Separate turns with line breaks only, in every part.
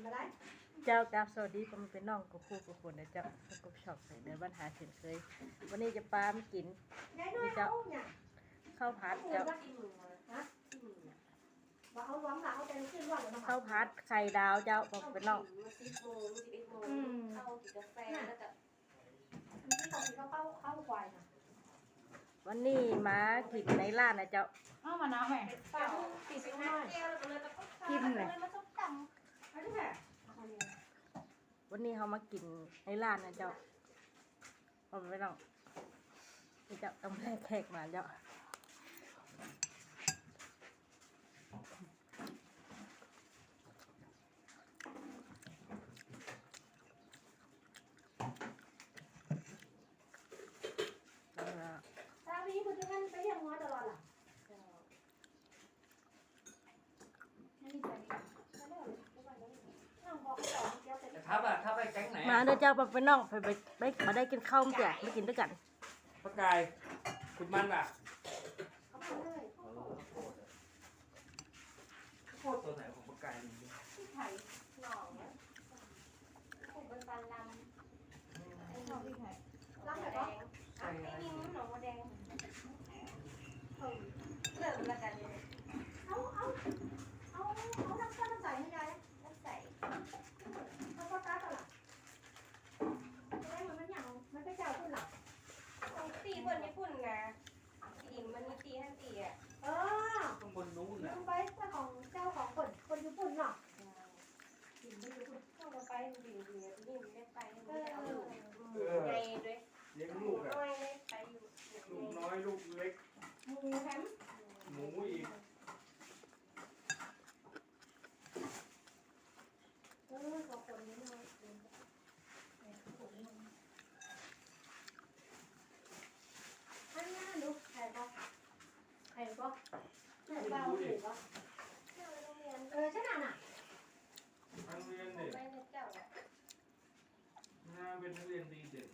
นมาได้
เจ้ากับสวัสดีผมเป็นน้องกับครูกับคนนะเจ้ากับชอบใส่เดินบ้านหาเช่นเคย วันนี้จะปลาไม่กิน
ยายน้อยเอาเนี่ย
ข้าวผัด
เอา
เจ้า
ว่ากินมือฮะว่าเอาหวังละเอาแต่ขึ้นว่าเลยนะ
ข้าวผัดไข่ดาวเจ้าผมเป็นน้อง
สิบโมงสิบเอ็ดโมงเข้ากินกาแฟแล้วก็
ที่เขาที่เขาเข้าเข้าควายนะ
วันนี้มากินในร้านนะเจ้า
เอามาน้ำแม่
ปลาปีสิบห้า
แก้วแล้วก็เลยตะกุก
กินเลย
มาส้มต
อันนี้แหละ
วันนี้เขามากินในร้านนะเจ้าผมเป็นน้องนี่เจ้าต้องแลกแขกมาเจ้าแล้วก็
ตาวีคุณจะงั้นไปเลี้ยงงัวตลอดล่ะน้องบอกต่อเดี๋ยวจะ
แต่ทับอะทับไปแก๊งไหน
มาเด้อเจ้าไปน้องไปไปไปมาได้กินข้าวมั้งจ้ะไปกินด้วยกัน
พระกายคุณมันอะ
เขามาเลย
โคตรตัวไหนของพระกายนี่
ที่ไทยำ
หน่องเนี่ยผมเป็นฟันลำ
ไอ้ชอบที่ไหน
รัก
แด
แบบ
งอะไอ้นิ่มหนองมะแดงเริ่มแล้วกันเลย
เอาเอาเอาเอาน้ำข้าวน้ำใสให้ยาย
น้ำใส
เขาก็ตาตลอดจะได้มันมันอย่างมันไปเจ้าขึ้นหลัก
ต้องตีบนญี่ปุ่นนะตีมันมีตีท่านตีอะ
เออ
ข้างบนนู้น
ลื
อะ
มไปเจ้าของเจ้าของคนคนญี่ปุ่นเนาะ
ตีมันญี่ปุ่นต้องมาไปดีดีนี่ไม่ได้ไปไม่ได้เอาอยู่
เออ
ใหญ่ด้วย
เลี้ยง
ห
ลู
มู
กอะ
น้อยเลยไปอยู่
ลูกน้อยลูกเล็ก
หมูแฮม
หมูอีก
เออสองคนนี้เนาะอันนี้ลูกใครก็ใครก็ใครบ้าหรือก็
เจ้าโรงเรียน
เออใช่น่ะน่ะ
นักเรียน
ไป
เด็ก
ในเจ้าอะ
น่าเป็นนักเรียนดีเด่น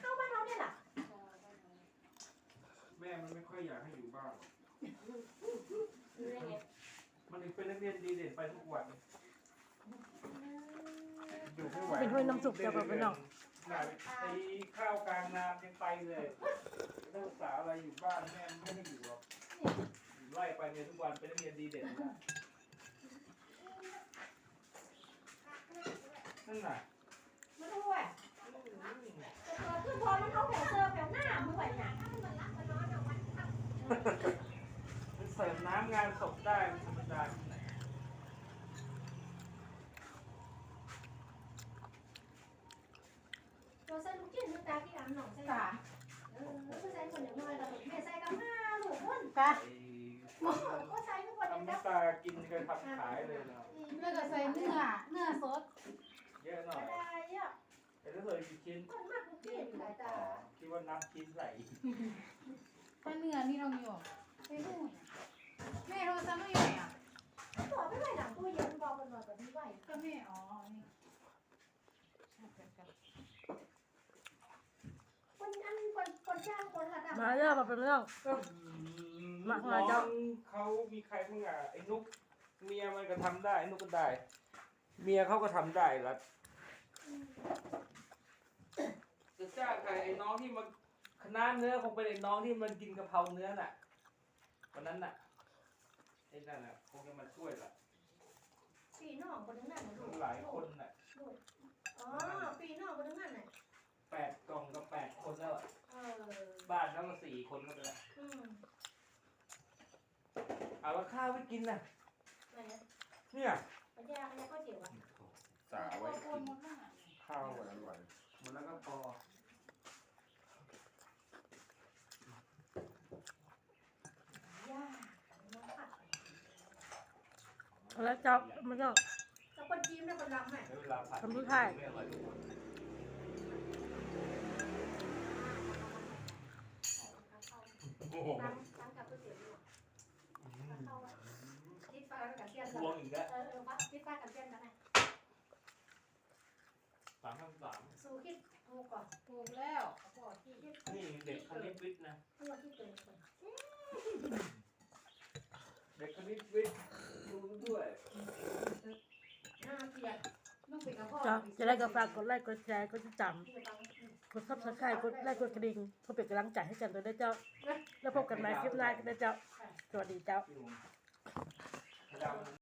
เข้าบ้านเราเนี่ยล่ะ
แม่มันไม่ค่อยอยากให้อยู่บ้านหรอก
รู้ได้ไง
มันถึงเป็นนักเรียนดีเด่นไปทุกวัน อยู่ไม่ไหว
เป็นถ้วยน้ำซุปเจ้าไปน้อง
หนาตีข้าวกลางน้ำยังไปเลยนักศึกษาอะไรอยู่บ้านแม่ไม่ให้อยู่หรอกไล่ไปเนี่ยทุกวันเป็นนักเรียนดีเด่นนะนั่นน่ะ
ไม่รู้อะแต่ตัวขึ้นพอมันเอาแผลเจอแผลหน้ามือไหวเนี่ย
มัน เสริมน้ำงานศพได้ธรรมดาที่ไหน
ตัวใส่ลูกจิ้นลูกตาที่อ่ำหนองใส่
สา
เออก็ใส่คนอย่างน้อยแล้วแม่ใส่กับห้าลูกคน
กะ
ก็ใส่ทุกคน
ทำ
นะ
น้ำตากินกันทำขายเลยเนาะ
เลือกใส่เนื้อเนื้อสด
เยอะหน่อย
ได้เยอะ
แต่ถ้าเคยกี่ชิ้น
คนมากลูกจิ้นสายตา
คิดว่านับชิ้นใส่
ถ้าเนื้อนี่เรามีบอกไปดูแม่โทรศัพท์ไม่อยู่ไหนอะ
ตัวไม่ไหวหนังตู้เย็นบอกมันหน่อยแบบนี้ไหว
ก็แม่อ๋อนี่
คนอันคนคนจ้างคนระดับ
มาเด้อมาเป็นน้อง
ก็
มา
น้
หาเจ้า
องเขามีใครบ้างอะไอ้นุกเมียมันก็ทำได้ไอ้นุกก็ได้ เมียเขาก็ทำได้แล้วจะจ้างใครไอ้น้องที่มัน คณะเนื้อคงเป็นไอ้น้องที่มันกินกะเพราเนื้อน่ะวันนั้นน่ะไอ้นั่นน่ะคงจะมาช่วยละ
ปีนอกคนนึงนั่นลูก
หลายคนน่ะ
อ๋อปีนอกคนนึงนั่นน่ะ
แปดกล่องกับแปดคนแล้วอะ
เออ
บ้านแล้วก็สี่คนก็ไปแล้ว
อืม
เอาแล้วข้าวไม่กินน่ะ
ไหน
เนี่ย
ปัญญาปัญญาก็เจียวอะ
สาไว้
โค
กิ
น
น
หมดแล้ว
ข้าวอร่อยหมดแล้วก็พอ
ย่าน้องผัด
แล้วเจ้ามาน้อง
แล้วคนจีนเนี่ยคนรำไหม
แล้วเวลาผัด
ทำทุกไทย
ไม่อร่อยด้วยโอ้โห
รำรำกับก๋วยเตี๋ยวเนี่ยเข้าอะคิดปลากับเทียน
พวงอีกแล้ว
เออเออวัดคิดปลากับเทียนกันไง
สามพันสาม
สู้คิดถูกก่อน
ถูกแล้ว
พอที่คิด
นี่เด็กคณิตวิทย์นะ
ตัวที่เกิดคน
เด็กคณิตวิทย์ดูด้วย
หน้า
เสีย ต้องเป็นกระเพา
จะได้ก็ฝากกดไลค์กดแชร์กดติดตามกดซับสไครต์กดไลค์กดกระดิ่งเพื่อเป็นกำลังใจให้กันด้วยนะเจ้า แล้วพบกันใหม่คลิปหน้ากันนะเจ้า สวัสดีเจ้า